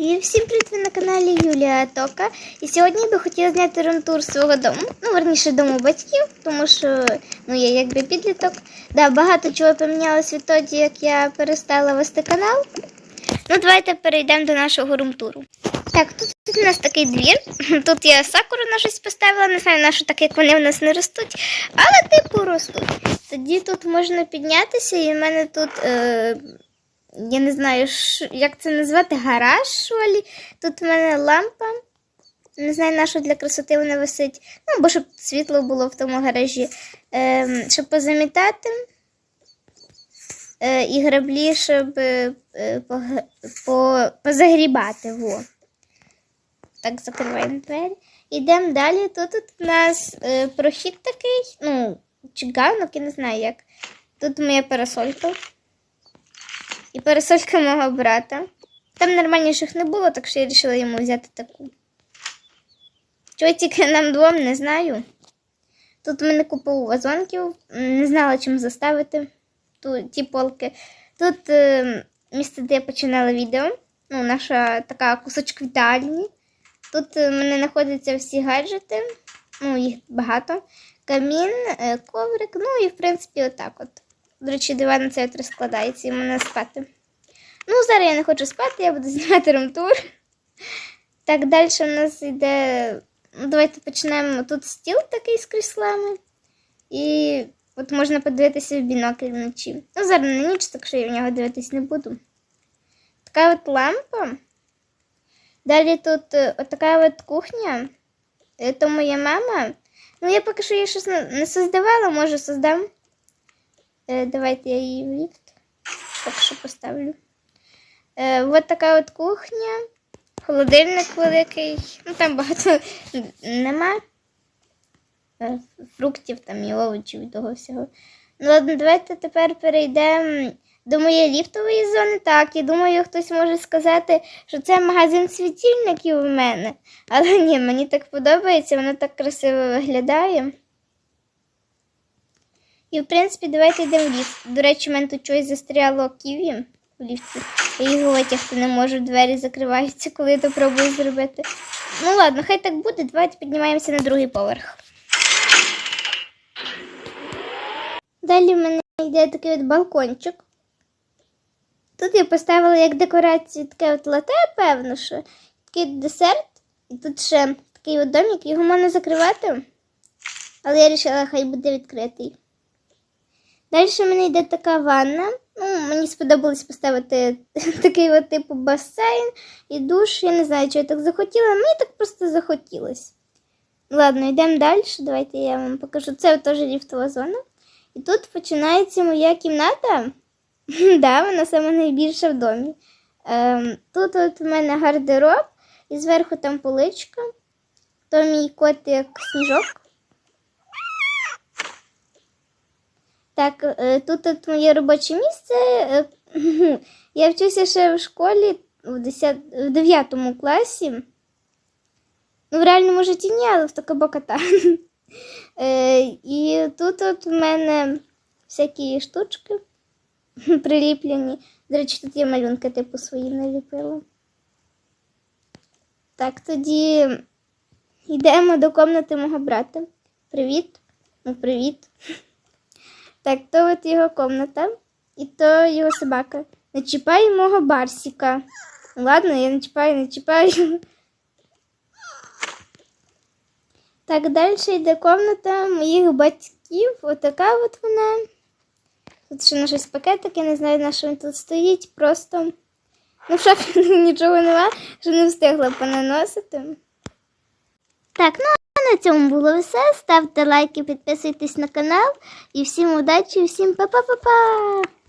І всім привіт ви на каналі Юлія Тока. І сьогодні би хотіла зняти румтур свого дому. Ну, верніше, дому батьків, тому що ну, я якби підліток. Да, багато чого помінялось відтоді, як я перестала вести канал. Ну, давайте перейдемо до нашого румтуру. Так, тут у нас такий двір. Тут я сакуру на щось поставила, не знаю, на що так як вони в нас не ростуть, але типу ростуть. Тоді тут можна піднятися, і в мене тут. Е- я не знаю, як це назвати, гараж, що. Тут в мене лампа. Не знаю, на що для красоти вона висить. Ну, або щоб світло було в тому гаражі. Ем, щоб позамітати. Е, і граблі, щоб е, е, пог- по, позагрібати. Во. Так, закриваємо двері. Йдемо далі. Тут у нас е, прохід такий, ну, чи ганок, я не знаю як. Тут моя парасолька. І парасолька мого брата. Там нормальніших не було, так що я вирішила йому взяти таку. Чого тільки нам двом, не знаю. Тут у мене купа вазонків, не знала, чим заставити ту, ті полки. Тут е, місце, де я починала відео. Ну, наша така кусочок вітальні. Тут е, в мене знаходяться всі гаджети, ну, їх багато. Камін, е, коврик, ну і в принципі отак от. До речі, диван цей от розкладається і мене спати. Ну, зараз я не хочу спати, я буду знімати румтур. Так, далі у нас йде. Ну, давайте почнемо. Тут стіл такий з кріслами. І от можна подивитися в бінокль вночі. Ну, зараз не ніч, так що я в нього дивитись не буду. Така от лампа. Далі тут е, от така от кухня. Е, То моя мама. Ну, я поки що її щось не создавала, може создам. Е, давайте я її в ліфт. Так що поставлю. Е, от така от кухня. Холодильник великий. Ну там багато нема. Е, фруктів там і овочів і того всього. Ну ладно, давайте тепер перейдемо до моєї ліфтової зони. Так, я думаю, хтось може сказати, що це магазин світильників у мене. Але ні, мені так подобається, воно так красиво виглядає. І, в принципі, давайте йдемо в ліфт. До речі, у мене тут щось застряло ківі в ліфті. Я його витягти не можу, двері закриваються, коли я то пробую зробити. Ну ладно, хай так буде. Давайте піднімаємося на другий поверх. Далі в мене йде такий от балкончик. Тут я поставила як декорацію таке от лате, певно, що такий десерт. І тут ще такий от домик, його можна закривати. Але я вирішила, хай буде відкритий. Далі в мене йде така ванна. Ну, мені сподобалось поставити такий от типу басейн і душ. Я не знаю, чого я так захотіла. Мені так просто захотілось. Ладно, йдемо далі. Давайте я вам покажу. Це теж ліфтова зона. І тут починається моя кімната. да, вона саме найбільша в домі. Ем, тут от в мене гардероб, і зверху там поличка. То мій котик сніжок. Так, е, тут моє робоче місце. Е, Я вчуся ще в школі в 10, в 9 класі. Ну, в реальному житті ні, але в Токабоката. Е, І тут от в мене всякі штучки приліплені. До речі, тут є малюнки, типу свої наліпила. Так, тоді йдемо до комнати мого брата. Привіт. Ну, привіт. Так, то от його комната, і то його собака. Не чіпай мого барсіка. Ладно, я не чіпаю, не чіпаю. Так, далі йде комната моїх батьків. Отака от вона. Тут ще на щось пакетик, я не знаю, на що він тут стоїть. Просто. Ну, в шафі нічого нема, що не встигла понаносити. Так, ну на цьому було все. Ставте лайки, підписуйтесь на канал. І всім удачі, всім па-па-па-па!